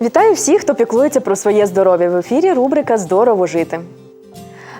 Вітаю всіх, хто піклується про своє здоров'я. В ефірі рубрика Здорово жити.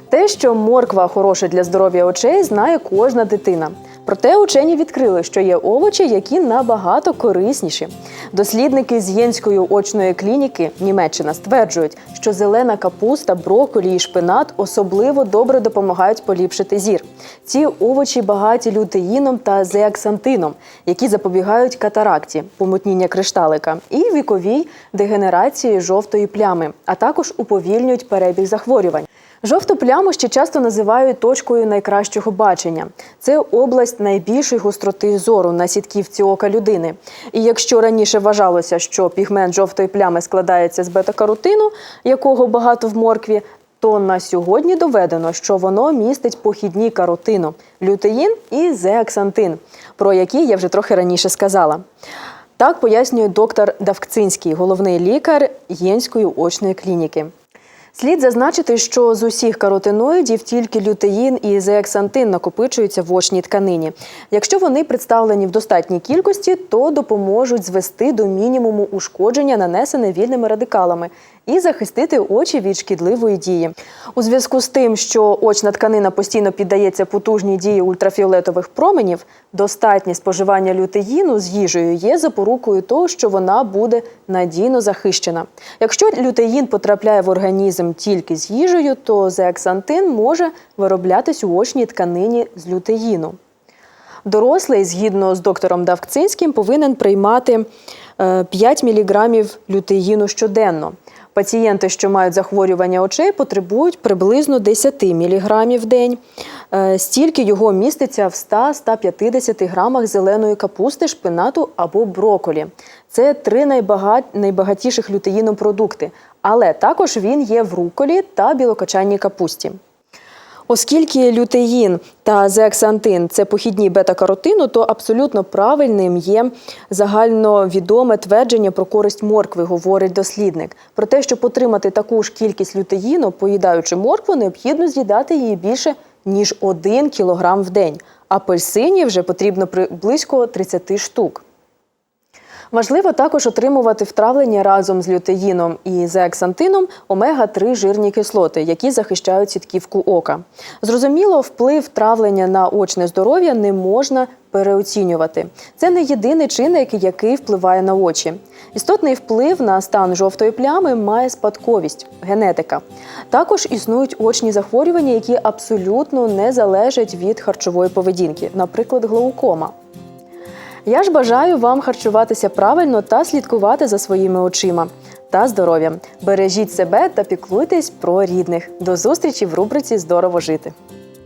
Те, що морква хороша для здоров'я очей, знає кожна дитина. Проте учені відкрили, що є овочі, які набагато корисніші. Дослідники з Єнської очної клініки Німеччина стверджують, що зелена капуста, брокколі і шпинат особливо добре допомагають поліпшити зір. Ці овочі багаті лютеїном та зеаксантином, які запобігають катаракті, помутніння кришталика і віковій дегенерації жовтої плями, а також уповільнюють перебіг захворювань. Жовту пляму ще часто називають точкою найкращого бачення. Це область найбільшої гостроти зору на сітківці ока людини. І якщо раніше вважалося, що пігмент жовтої плями складається з бета-каротину, якого багато в моркві, то на сьогодні доведено, що воно містить похідні каротину, лютеїн і зеаксантин, про які я вже трохи раніше сказала. Так пояснює доктор Давкцинський, головний лікар Єнської очної клініки. Слід зазначити, що з усіх каротиноїдів тільки лютеїн і зеаксантин накопичуються в очній тканині. Якщо вони представлені в достатній кількості, то допоможуть звести до мінімуму ушкодження, нанесене вільними радикалами, і захистити очі від шкідливої дії. У зв'язку з тим, що очна тканина постійно піддається потужній дії ультрафіолетових променів, достатнє споживання лютеїну з їжею є запорукою того, що вона буде надійно захищена. Якщо лютеїн потрапляє в організм тільки з їжею, то зеаксантин може вироблятись у очній тканині з лютеїну. Дорослий, згідно з доктором Давкцинським, повинен приймати е, 5 мг лютеїну щоденно. Пацієнти, що мають захворювання очей, потребують приблизно 10 мг в день. Е, Стільки його міститься в 100-150 грамах зеленої капусти, шпинату або броколі. Це три найбага- найбагатіших лютеїном продукти, але також він є в руколі та білокочанній капусті. Оскільки лютеїн та зеаксантин це похідні бета-каротину, то абсолютно правильним є загальновідоме твердження про користь моркви, говорить дослідник. Про те, щоб отримати таку ж кількість лютеїну, поїдаючи моркву, необхідно з'їдати її більше ніж 1 кг в день. Апельсинів вже потрібно близько 30 штук. Важливо також отримувати втравлення разом з лютеїном і зеаксантином омега-3 жирні кислоти, які захищають сітківку ока. Зрозуміло, вплив травлення на очне здоров'я не можна переоцінювати. Це не єдиний чинник, який впливає на очі. Істотний вплив на стан жовтої плями має спадковість генетика. Також існують очні захворювання, які абсолютно не залежать від харчової поведінки, наприклад, глаукома. Я ж бажаю вам харчуватися правильно та слідкувати за своїми очима та здоров'ям. Бережіть себе та піклуйтесь про рідних. До зустрічі в рубриці Здорово жити.